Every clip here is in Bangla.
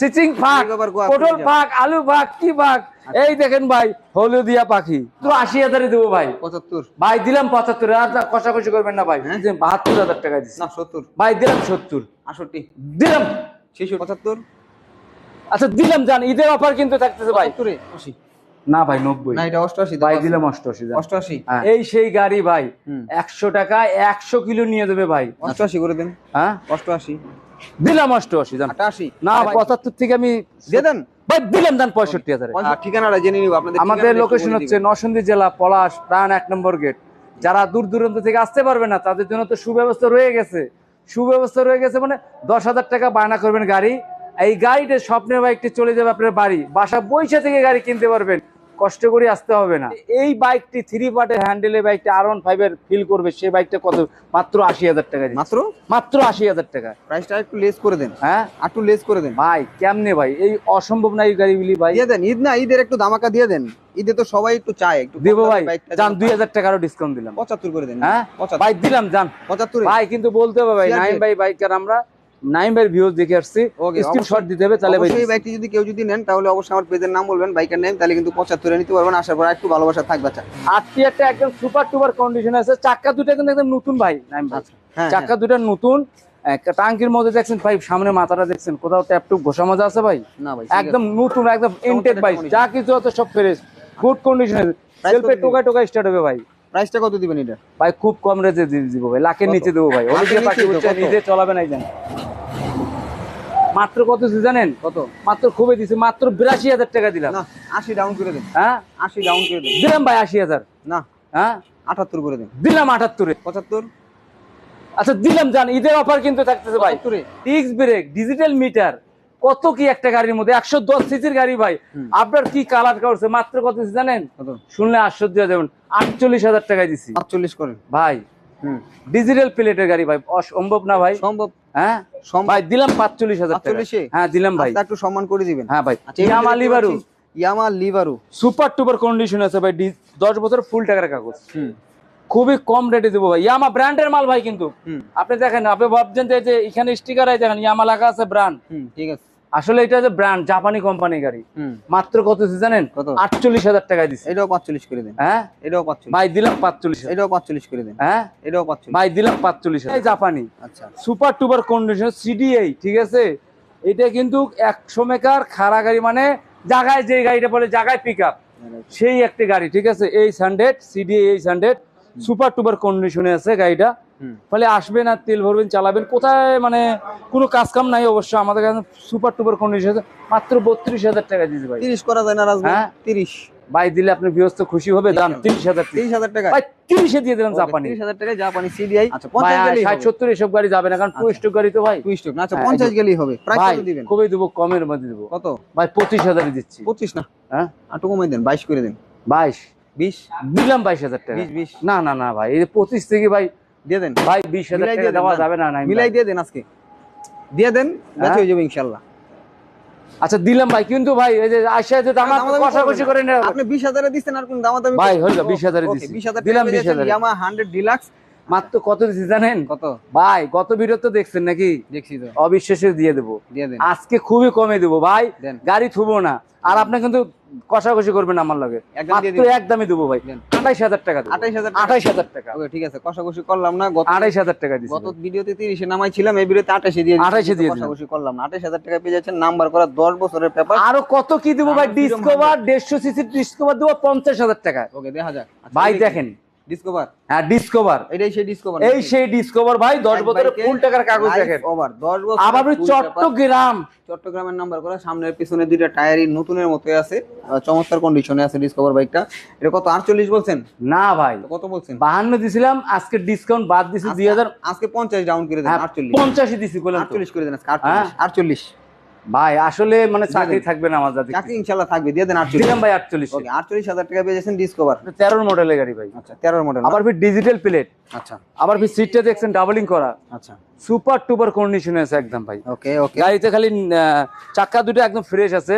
চিচিং ফাঁক পটল ফাঁক আলু ফাঁক কি ফাঁক এই দেখেন ভাই হলুদিয়া পাখি। তো আশি হাজারে দেবো ভাই। পঁচাত্তর। ভাই দিলাম পঁচাত্তর আর কষাকষি করবেন না ভাই। বাহাত্তর হাজার টাকা দিচ্ছি না সত্তর। ভাই দিলাম সত্তর। আষট্টি। দিলাম। পঁচাত্তর। আচ্ছা দিলাম জান ঈদের অফার কিন্তু থাকতেছে ভাই। আশি। না ভাই নব্বই। না এটা অষ্টআশি ভাই দিলাম অষ্টআশি অষ্টআশি। হ্যাঁ, এই সেই গাড়ি ভাই একশো টাকা একশো কিলো নিয়ে দেবে ভাই। অষ্টআশি করে দেন। হ্যাঁ? অষ্টআশি। দিলাম অষ্টআশি জান। না পঁচাত্তর থেকে আমি দিয়ে দেন। ভাই দিলাম পঁয়ষট্টি হাজারে। ঠিকানাটা জেনে নিব আপনাদের আমাদের লোকেশন হচ্ছে। নরসিংদী জেলা পলাশ প্রাণ এক নম্বর গেট। যারা দূর দূরান্ত থেকে আসতে পারবে না তাদের জন্য তো সুব্যবস্থা রয়ে গেছে। সুব্যবস্থা রয়ে গেছে মানে দশ হাজার টাকা বায়না করবেন গাড়ি। এই গাড়িতে স্বপ্নের বাইকটি চলে যাবে আপনার বাড়ি। বাসা বইসা থেকে গাড়ি কিনতে পারবেন। কষ্ট করে আসতে হবে না। এই বাইকটি থ্রি পার্টের হ্যান্ডেলের বাইকটা আর ওয়ান ফাইভের ফিল করবে সেই বাইকটা কত? মাত্র আশি হাজার টাকা। মাত্র? মাত্র আশি হাজার টাকা। প্রাইসটা একটু লেস করে দেন। হ্যাঁ? একটু লেস করে দেন। ভাই কেমনে ভাই? এই অসম্ভব না এই গাড়িগুলি ভাই? দিয়ে দেন ঈদ না ঈদের একটু ধামাকা দিয়ে দেন। ঈদে তো সবাই একটু চায় একটু দেবো ভাই যান দুই। হাজার টাকারও ডিসকাউন্ট দিলাম। পঁচাত্তর করে দেন। হ্যাঁ? ভাই দিলাম যান। পঁচাত্তর। ভাই কিন্তু বলতে হবে ভাই date। ভাই বাইকার আমরা। নাইম ভাইয়ের ভিউজ দেখে আসছি। স্ক্রিনশট দিতে হবে তাহলে ভাই। বাইকটি যদি কেউ যদি নেন তাহলে অবশ্যই আমার পেজের নাম বলবেন বাইকের নেম তাহলে কিন্তু পঁচাত্তরে নিতে পারবেন। আসার পর একটু ভালোবাসা থাকবে আচ্ছা। আটটি একটা একদম সুপার টুপার কন্ডিশন আছে। চাক্কা দুটো কিন্তু একদম নতুন ভাই নাইম ভাই। হ্যাঁ চাক্কা দুটো নতুন। একটা টাঙ্কির মধ্যে দেখছেন ভাই সামনে মাথাটা দেখছেন কোথাও ট্যাপ টুপ ঘোষা মজা আছে ভাই? না ভাই একদম নতুন একদম ইনটেক ভাই যা কিছু আছে সব ফ্রেশ গুড কন্ডিশনে সেলফে টোকা টোকা স্টার্ট হবে ভাই। প্রাইসটা কত দিবেন এটা? ভাই খুব কম রেটে দিব ভাই লাখের নিচে দেবো ভাই। পাখি হচ্ছে নিজে চলাবে না জানেন মাত্র কত জানেন? কত? মাত্র খুবই দিছি মাত্র বিরাশি হাজার টাকা দিলাম। আশি ডাউন করে দেন। হ্যাঁ? আশি ডাউন করে দেন। দিলাম ভাই আশি হাজার। না হ্যাঁ? আটাত্তর করে দেন। দিলাম আটাত্তরে। পঁচাত্তর? আচ্ছা দিলাম জান ঈদের অফার কিন্তু থাকতেছে ভাই। ডিস্ক ব্রেক ডিজিটাল মিটার কত কি একটা গাড়ির মধ্যে একশো দশ সিসির গাড়ি ভাই। আপনার কি কালার করছে মাত্র কত দিছি জানেন? কত? শুনলে আশ্চর্য যাবেন আটচল্লিশ হাজার টাকায় দিছি। আটচল্লিশ করেন। ভাই ডিজিটাল প্লেটের গাড়ি ভাই অসম্ভব না ভাই? সম্ভব হ্যাঁ? ভাই দিলাম পাঁচচল্লিশ হাজার টাকা। 45 এ? হ্যাঁ দিলাম ভাই। আচ্ছা, একটু সম্মান করে দিবেন। হ্যাঁ ভাই ইয়ামা লিবারু ইয়ামা লিভারু সুপার টুপার কন্ডিশন আছে ভাই দশ বছর ফুল টাকার কাগজ। খুবই কম রেটে দেবো ভাই। ইয়ামা ব্র্যান্ডের মাল ভাই কিন্তু। আপনি দেখেন আপনি ভাবছেন যে- এখানে স্টিকার আছে দেখেন ইয়ামা লেখা আছে ব্র্যান্ড ঠিক আছে। আসলে এটা যে ব্র্যান্ড জাপানি কোম্পানি গাড়ি। মাত্র কত জানেন? কত? আটচল্লিশ হাজার টাকায় দিছে। এটাও পাঁচচল্লিশ করে দিন। হ্যাঁ? এটাও পাঁচচল্লিশ। ভাই দিলাম পাঁচচল্লিশ। এটাও পাঁচচল্লিশ করে দিন। হ্যাঁ? এটাও পাঁচচল্লিশ। ভাই দিলাম পাঁচচল্লিশ। এই জাপানি আচ্ছা। সুপার টুপার কন্ডিশন সিডিআই ঠিক আছে? এটা কিন্তু একশো মেকার খাড়া গাড়ি মানে জায়গায় যে গাড়িটা বলে জায়গায় পিক আপ সেই একটি গাড়ি ঠিক আছে? এই হান্ড্রেড সিডিআই এই হান্ড্রেড সুপার টুপার কন্ডিশনে আছে গাড়িটা। ফলে আসবেন আর তেল ভরবেন চালাবেন। কোথায় মানে কোনো কাজ কাম নাই অবশ্য। আমাদের কাছে সুপার টুপার কন্ডিশন মাত্র বত্রিশ হাজার টাকা দিয়েছে ভাই। তিরিশ করা যায় না হ্যাঁ। তিরিশ। ভাই দিলে আপনি গৃহস্থ খুশি হবে। দাম তিরিশ হাজার। তিরিশ হাজার টাকা। ভাই তিরিশে দিয়ে দিলাম জাপানি। তিরিশ হাজার টাকা জাপানি সিডিআই আচ্ছা ষাট সত্তর এসব গাড়ি যাবে না কারণ টু স্টক গাড়ি তো ভাই। টু স্টক না আচ্ছা হ্যাঁ, পঞ্চাশ গেলেই হবে। ভাই দিবেন? কবে দেবো কমের মধ্যে দেবো। কত? ভাই পঁচিশ হাজারে দিচ্ছি। পঁচিশ না। হ্যাঁ? আটু কমাই দেন বাইশ করে দেন। বাইশ। বিশ? দিলাম বাইশ হাজার টাকা। বিশ। না না না ভাই এই পঁচিশ থেকে ভাই দিয়ে দেন ভাই বিশ হাজার মিলাই টাকা দিয়ে দেন দেওয়া যাবে না মিলাই দিয়ে দেন আজকে দিয়ে দেন হ্যাঁ? হয়ে যাবে ইনশাল্লাহ আচ্ছা দিলাম ভাই কিন্তু ভাই ওই যে আসে যে দাম কষাকষি করে। আপনি বিশ হাজারে দিচ্ছেন আর কোন দামাদামি ভাই, করবেন? হলো, 20,000 এ দিছি। 20,000 দিলাম টাকা পেয়ে 20,000 ইয়ামা ডিলাক্স মাত্র কত দিচ্ছি জানেন? কত? ভাই গত ভিডিও তো দেখছেন নাকি? দেখছি তো। অবিশ্বাসে দিয়ে দেবো। দিয়ে দেন। আজকে খুবই কমে দেবো। ভাই গাড়ি থুবো না। আর আপনি কিন্তু কষাকষি করবেন আমার লগে। মাত্র একদমই দেবো ভাই। আঠাইশ হাজার টাকা আঠাইশ হাজার আঠাইশ হাজার টাকা। ওকে ঠিক আছে। কষাকষি করলাম না। গত আঠাইশ হাজার টাকা দিচ্ছি গত ভিডিওতে তিরিশে নামাই ছিলাম এই ভিডিওতে আঠাশে দিয়ে। 28 দিয়ে। কষাকষি করলাম না। আঠাশ হাজার টাকা পেয়ে যাচ্ছেন নাম্বার করা দশ বছরের পেপার। আরও কত কি দেবো ভাই? ডিসকভার দেড়শো সিসি ডিসকভার দেবো পঞ্চাশ হাজার টাকা ওকে দেখা যাক। ভাই দেখেন। ডিসকভার হ্যাঁ ডিসকভার এটাই সেই ডিসকভার এই সেই ডিসকভার ভাই দশ বছরের ফুল টাকার কাগজ দেখেন। ওভার দশ বছর আবার চট্টগ্রাম। চট্টগ্রামের নাম্বার করা সামনের পিছনে দুইটা টায়ারই নতুনের আছে। চমৎকার কন্ডিশনে আছে ডিসকভার বাইকটা এটা কত আটচল্লিশ বলছেন? না ভাই কত বলছেন? বাহান্ন দিছিলাম আজকে ডিসকাউন্ট বাদ দিছি আজকে পঞ্চাশ ডাউন করে দেন আটচল্লিশ। দিছি। আটচল্লিশ করে দেন আজকে হ্যাঁ। আটচল্লিশ আটচল্লিশ। ভাই আসলে মানে চাকরি থাকবে না আমার যাতে চাকরি ইনশাল্লাহ থাকবে দিয়ে দেন আটচল্লিশ। দিলাম ভাই আটচল্লিশ। ওকে আটচল্লিশ হাজার টাকা পেয়ে যাচ্ছেন ডিসকভার তেরোর মডেলের গাড়ি ভাই। আচ্ছা তেরোর মডেল আবার ফির ডিজিটাল প্লেট আচ্ছা। আবার ফির সিটটা দেখছেন ডাবলিং করা। আচ্ছা। সুপার টুপার কন্ডিশনে আছে একদম ভাই। ওকে ওকে। গাড়িতে খালি চাকা দুটো একদম ফ্রেশ আছে।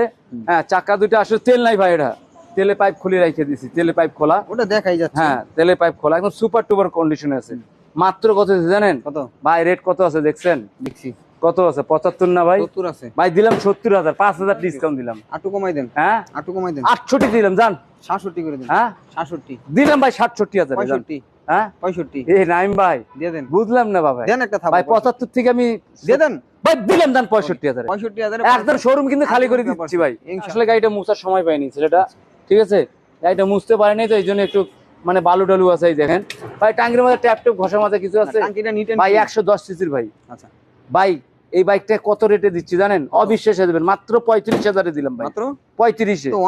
হ্যাঁ চাকা দুটো আসলে তেল নাই ভাই এটা। তেলে পাইপ খুলে রেখে দিছি তেলে পাইপ খোলা। ওটা দেখাই যাচ্ছে। হ্যাঁ তেলে পাইপ খোলা একদম সুপার টুপার কন্ডিশনে আছে। মাত্র কত জানেন? কত? ভাই রেট কত আছে দেখছেন? দেখছি। কত আছে? পঁচাত্তর না ভাই? সত্তর আছে। ভাই দিলাম সত্তর হাজার পাঁচ হাজার ডিসকাউন্ট দিলাম। আটু কমাই দেন। হ্যাঁ? আটু কমাই দেন। আটষট্টি দিলাম জান। সাতষট্টি করে দেন। হ্যাঁ? সাতষট্টি। দিলাম ভাই ষাটষট্টি হাজার পঁয়ষট্টি। হ্যাঁ? পঁয়ষট্টি। এ নাইম ভাই দিয়ে দেন। বুঝলাম না বাবা দেন একটা ভাই পঁচাত্তর থেকে আমি দিয়ে দেন। ভাই দিলাম জান পঁয়ষট্টি হাজার। পঁয়ষট্টি হাজারে একদম শোরুম কিন্তু খালি করে দিচ্ছি ভাই। আসলে গাড়িটা মুছার সময় পাইনি ছেলেটা ঠিক আছে? গাড়িটা মুছতে পারেনি তো এই জন্য একটু মানে বালু টালু আছে দেখেন। ভাই টাঙ্গির মধ্যে ট্যাপ ট্যাপ ঘষার মধ্যে কিছু আছে? ভাই একশো দশ সিসির ভাই। আচ্ছা। ভাই এই বাইকটা কত রেটে দিচ্ছি জানেন? অবিশ্বাসে দেবেন মাত্র পঁয়ত্রিশ হাজারে দিলাম ভাই। মাত্র? পঁয়ত্রিশে। তো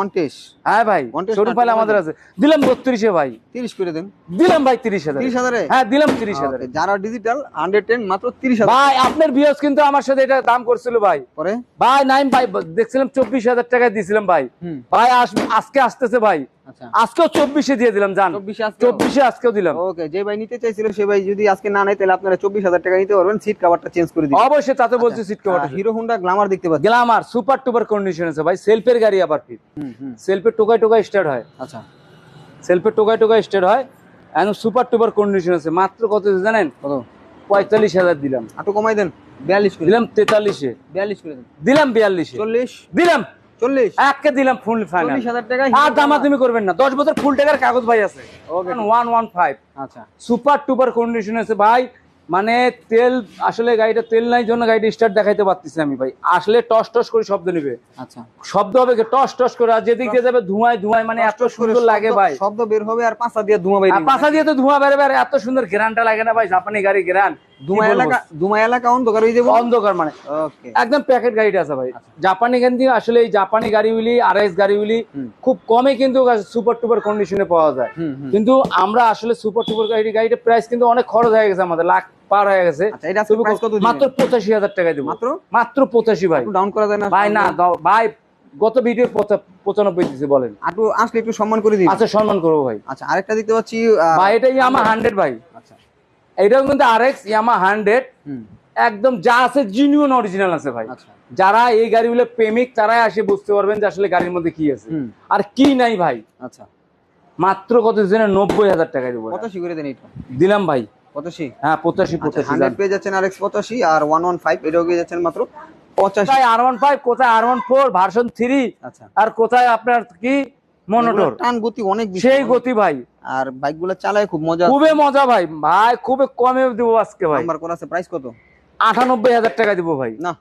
হ্যাঁ ভাই One test showroom start file আমাদের আছে। দিলাম বত্রিশে ভাই। তিরিশ করে দেন। দিলাম ভাই তিরিশ হাজার। তিরিশ হাজারে? হ্যাঁ দিলাম তিরিশ হাজারে। যারা ডিজিটাল হান্ড্রেড টেন মাত্র তিরিশ হাজার। ভাই আপনার বিয়স কিন্তু আমার সাথে এটা দাম করছিল ভাই। পরে? ভাই নাইম ভাই দেখছিলাম চব্বিশ হাজার টাকায় দিয়েছিলাম ভাই। ভাই আজকে আসতেছে ভাই। আচ্ছা। আজকেও চব্বিশে দিয়ে দিলাম জান। চব্বিশে আজকেও? দিলাম। ওকে যে ভাই নিতে চাইছিল সে ভাই যদি আজকে না নেয় তাহলে আপনারা চব্বিশ হাজার টাকা নিতে পারবেন সিট কাভারটা চেঞ্জ করে দিবেন। অবশ্যই তাতে বলছি seat cover Hero Honda Glamour দেখতে পাচ্ছি। গ্লামার সুপার টুপার কন্ডিশন আছে ভাই সেলফের গাড়ি আবার ফিট। হুম হুম। সেলফের টোকায় টোকায় স্টার্ট হয়। আচ্ছা। সেলফের টোকায় টোকায় স্টার্ট হয়। এখন সুপার টুপার কন্ডিশন আছে। মাত্র কত জানেন? কত? পঁয়তাল্লিশ হাজার দিলাম। আটু কমাই দেন। বিয়াল্লিশ দিলাম তেতাল্লিশে। বিয়াল্লিশ করে দিলাম বিয়াল্লিশে। চল্লিশ? দিলাম। চল্লিশ? একে দিলাম ফুল ফাইনাল টাকা আর দামা তুমি করবেন না। দশ বছর ফুল টাকার কাগজ ভাই আছে। ওকে ওয়ান ওয়ান ফাইভ আচ্ছা। সুপার টুপার কন্ডিশন আছে ভাই। মানে তেল আসলে গাড়িটা তেল নাই জন্য গাড়িটা স্টার্ট দেখাইতে পারতেছি আমি ভাই। আসলে টস টস করে শব্দ নিবে। আচ্ছা। শব্দ হবে টস টস করে আর যেদিক দিয়ে যাবে ধোঁয়ায় ধোঁয়ায় মানে এত সুন্দর লাগে ভাই। শব্দ বের হবে আর পাঁচা দিয়ে ধোঁয়া পাঁচা দিয়ে তো ধোঁয়া বেরোবে আর এত সুন্দর গ্রানটা লাগে না ভাই জাপানি গাড়ি গ্রান ধুমা এলাকা ধুমা এলাকা অন্ধকার হয়ে যাব। অন্ধকার মানে? একদম প্যাকেট গাড়িটা আছে ভাই। জাপানি গাড়ি আসলে এই জাপানি গাড়িগুলি আর এস গাড়িগুলি খুব কমে কিন্তু সুপার টুপার কন্ডিশনে পাওয়া যায়। কিন্তু আমরা আসলে সুপার টুপার গাড়ি গাড়িটার প্রাইস কিন্তু অনেক খরচ হয়ে গেছে আমাদের লাখ পার হয়ে গেছে। আচ্ছা মাত্র পঁচাশি হাজার দেবো। মাত্র? মাত্র পঁচাশি ভাই। ডাউন করা যায় না? ভাই না ভাই গত ভিডিও পঁচানব্বই দিছে বলেন। আটু আসলে একটু সম্মান করে দিন। আচ্ছা সম্মান করব ভাই। আচ্ছা আরেকটা দেখতে পাচ্ছি ভাই এটা ইয়ামা হান্ড্রেড ভাই। আচ্ছা। এটাও কিন্তু আর এক্স ইয়ামা হান্ড্রেড একদম যা আছে জিনিয়ন অরিজিনাল আছে ভাই। আচ্ছা। যারা এই গাড়িগুলো প্রেমিক তারাই আসে বুঝতে পারবেন যে আসলে গাড়ির মধ্যে কি আছে। আর কি নাই ভাই। আচ্ছা। মাত্র কত জনের নব্বই হাজার টাকা দেবো পঁচাশি করে দেন এটা দিলাম ভাই। পঁচাশি? হ্যাঁ পঁচাশি পঁচাশি হান্ড্রেড পেয়ে যাচ্ছেন আর এক্স পঁচাশি আর ওয়ান ওয়ান ফাইভ এটাও পেয়ে যাচ্ছেন মাত্র পঁচাশি। আর ওয়ান ফাইভ কোথায় আর ওয়ান ফোর ভার্সন থ্রি আচ্ছা। আর কোথায় আপনার কি মনোটর। টান গতি অনেক বেশি সেই গতি ভাই। আর বাইকগুলো চালায় খুব মজা খুবই মজা ভাই। ভাই খুবই কমে দেবো আজকে ভাই। নাম্বার করা আছে প্রাইস কত? আটানব্বই হাজার টাকা দিব ভাই। না।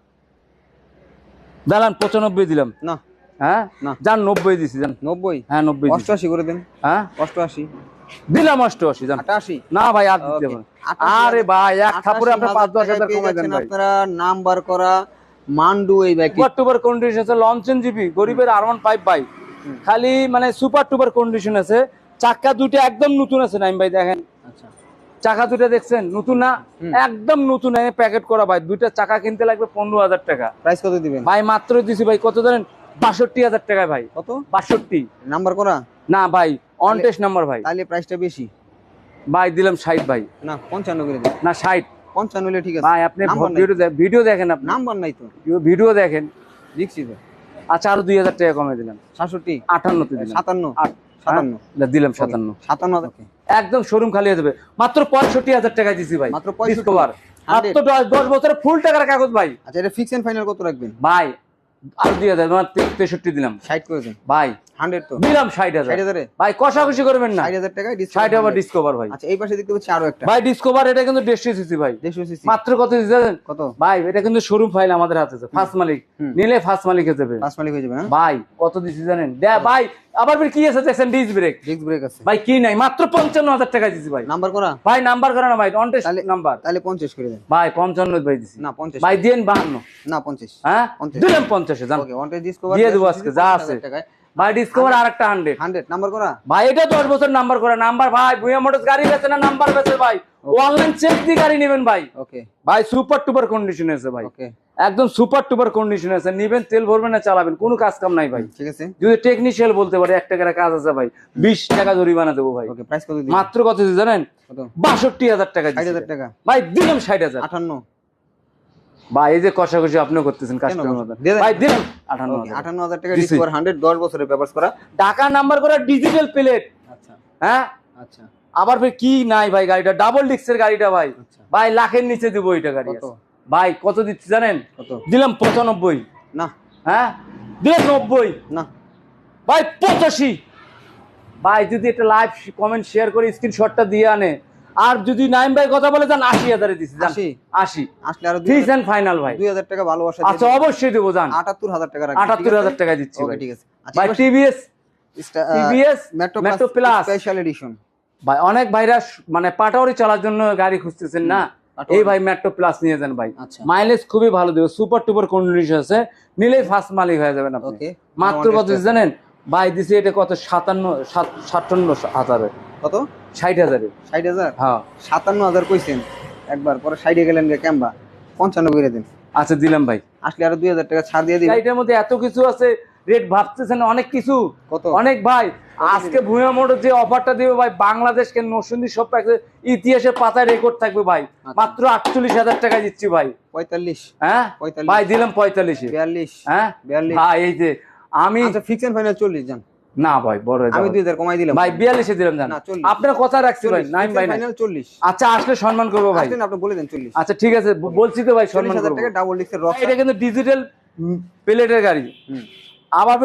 দালান পঁচানব্বই দিলাম। না। হ্যাঁ? না। যান নব্বই দিছি যান। নব্বই? হ্যাঁ নব্বই অষ্টআশি করে দেন। হ্যাঁ? অষ্টআশি। দিলাম অষ্টআশি যান। আটাশি? না ভাই আর দিতে হবে আরে ভাই এক থাপুরে আপনি পাঁচ দশ হাজার কমাই দেন ভাই। আপনারা নাম্বার করা মান্ডু এই বাইক কন্ডিশন আছে? লঞ্চেন জিবি গরিবের আর ওয়ান ফাইভ ভাই হুম। খালি মানে সুপার টুপার কন্ডিশন আছে। চাকা দুটো একদম নতুন আছে নাইম ভাই দেখেন। আচ্ছা। চাকা দুটো দেখছেন? নতুন না? একদম নতুন প্যাকেট করা ভাই। দুইটা চাকা কিনতে লাগবে পনেরো হাজার টাকা। প্রাইস কত দিবেন? ভাই মাত্র দিছি ভাই কত জানেন? বাষট্টি হাজার টাকায় ভাই। কত? বাষট্টি। নাম্বার করা? না ভাই অন টেস্ট নাম্বার ভাই। তাহলে প্রাইসটা বেশি। ভাই দিলাম ষাট ভাই। না পঞ্চান্ন করে দেন। না ষাট। পঞ্চান্ন ঠিক আছে। ভাই আপনি ভিডিও ভিডিও দেখেন আপনি। নাম্বার নাই তো। ভিডিও দেখেন। দেখছি তো। আচ্ছা আরও দুই হাজার টাকা কমে দিলাম। সাতষট্টি? আটান্নতে দিলাম। সাতান্ন। সাতান্ন। হ্যাঁ? দিলাম সাতান্ন। সাতান্ন একদম শোরুম খালি হয়ে যাবে। মাত্র পঁয়ষট্টি হাজার টাকা দিছি ভাই। মাত্র 65 ডিসকভার মাত্র দশ বছরের ফুল টাকার কাগজ ভাই। আচ্ছা এটা ফিক্স এন্ড ফাইনাল কত রাখবেন? ভাই আর দুই হাজার তেষট্টি দিলাম। ষাট করে দেন। ভাই হান্ড্রেড তো। দিলাম ষাট হাজার। ষাট হাজারে? ভাই কষাকষি করবেন না। টাকায় ডিসকভার ভাই। আচ্ছা এই পাশে দেখতে পাচ্ছি আরও একটা। ভাই ডিসকভার এটা কিন্তু দেড়শো সিসি ভাই। দেড়শো সিসি মাত্র কত জানেন? কত? ভাই এটা কিন্তু শোরুম ফাইল আমাদের হাতে আছে। ফার্স্ট মালিক। নিলে ফার্স্ট মালিকে দেবে পাঁচ মালিক হয়ে যাবে ভাই কত দিছি জানেন? দে ভাই আবার কি আছে দেখছেন? ডিস ব্রেক ব্রেক আছে। ভাই কি নাই? মাত্র পঞ্চান্ন হাজার টাকা দিছি ভাই। নাম্বার করা? ভাই নাম্বার করে না ভাই অন টেস্ট তাহলে- নাম্বার তাহলে পঞ্চাশ করে দেন। ভাই পঞ্চান্ন ভাই দিছি। না ভাই দিন না পঞ্চাশ। হ্যাঁ? পঞ্চাশ। দিলাম পঞ্চাশে জান। ওকে ওয়ান টেস্ট ডিসকভার দিয়ে দেবো আজকে, যা আছে। ভাই ডিসকভার আর একটা হান্ড্রেড হান্ড্রেড নাম্বার করা? ভাই এটা দশ বছর নাম্বার করে। নাম্বার ভাই ভুয়া মোটরস গাড়ি বেচে না নাম্বার বেচে ভাই? অনলাইন চেক দিয়ে গাড়ি নেবেন ভাই। ওকে ভাই সুপার টুপার কন্ডিশন আছে ভাই। ওকে একদম সুপার টুপার কন্ডিশন আছে। নিবেন তেল ভরবেন না চালাবেন। কোনো কাজ কাম নাই ভাই। ঠিক আছে। যদি টেকনিশিয়াল বলতে পারে এক টাকার কাজ আছে ভাই বিশ টাকা জরিমানা দেবো ভাই। মাত্র কত জানেন? বাষট্টি হাজার টাকা ষাট হাজার টাকা। ভাই দিলাম ষাট হাজার। আটান্ন। ভাই এই যে কষাকষি আপনিও করতেছেন দেন। ভাই আটান্ন হাজার। টাকা। ডিসকভার হান্ড্রেড দশ বছরের পেপার্স করা। ঢাকা নাম্বার করা ডিজিটাল প্লেট আচ্ছা। হ্যাঁ? আচ্ছা। আবার ফের কি নাই ভাই গাড়িটা? ডাবল ডিক্সের গাড়িটা ভাই। আচ্ছা। ভাই লাখের নিচে দিব ওইটা গাড়ি ভাই কত দিচ্ছি জানেন? কত? দিলাম পঁচানব্বই। না। হ্যাঁ? দিলাম নব্বই। না। ভাই পঁচাশি। ভাই যদি একটা লাইভ কমেন্ট শেয়ার করে স্ক্রিনশটটা দিয়ে আনে। আর যদি নাইম ভাই কথা বলে যান আশি হাজারে দিচ্ছি আশি? আশি। আসলে আরও ফাইনাল ভাই। দুই হাজার টাকা ভালোবাসা আচ্ছা অবশ্যই দেবো জান। আটাত্তর হাজার টাকা আটাত্তর হাজার টাকা দিচ্ছি ভাই। ঠিক আছে। আচ্ছা, ভাই TVS TVS Metro Metro Plus Plus special edition ভাই অনেক ভাইরা মানে পাটাওয়ারি চলার জন্য গাড়ি খুঁজতেছেন না। এই ভাই মেট্রো প্লাস নিয়ে যান ভাই। আচ্ছা। মাইলেজ খুবই ভালো দেবে। সুপার টুপার কন্ডিশন আছে। নিলেই ফার্স্ট মালিক হয়ে যাবেন আপনি। মাত্র কত জানেন? ভাই দিছি এটা কত? সাতান্ন সাতান্ন হাজারে। কত? ষাট হাজারে। ষাট হাজার? হ্যাঁ। সাতান্ন হাজার কইছেন। একবার পরে সাইডে গেলেন গে ক্যাম্বা পঞ্চান্ন করে দিন। আচ্ছা দিলাম ভাই। আসলে আরও দুই হাজার টাকা ছাড় দিয়ে মধ্যে এত কিছু আছে রেট ভাবতেছেন অনেক কিছু? কত? অনেক ভাই। আজকে ভূয়া মোটর যে অফারটা দিবে ভাই বাংলাদেশকে নরসিংদী সব ইতিহাসে পাতায় রেকর্ড থাকবে ভাই। মাত্র আটচল্লিশ হাজার টাকা দিচ্ছি ভাই। পঁয়তাল্লিশ। হ্যাঁ? ভাই দিলাম পঁয়তাল্লিশে। বিয়াল্লিশ। হ্যাঁ? বিয়াল্লিশ। ভাই এই যে আমি ফিক্স এন্ড ফাইনাল চল্লিশ জান। না ভাই বড় আমি। দুই হাজার কমাই দিলাম। ভাই বিয়াল্লিশে দিলাম জান। আপনার কথা রাখছি ভাই নাইন ভাই ফাইনাল চল্লিশ। আচ্ছা আসলে সম্মান করব ভাই। আপনি বলে দেন চল্লিশ। আচ্ছা ঠিক আছে বলছি তো ভাই সম্মান করব। টাকা ডাবল ডিস্কের এটা কিন্তু ডিজিটাল প্লেটের গাড়ি। আবার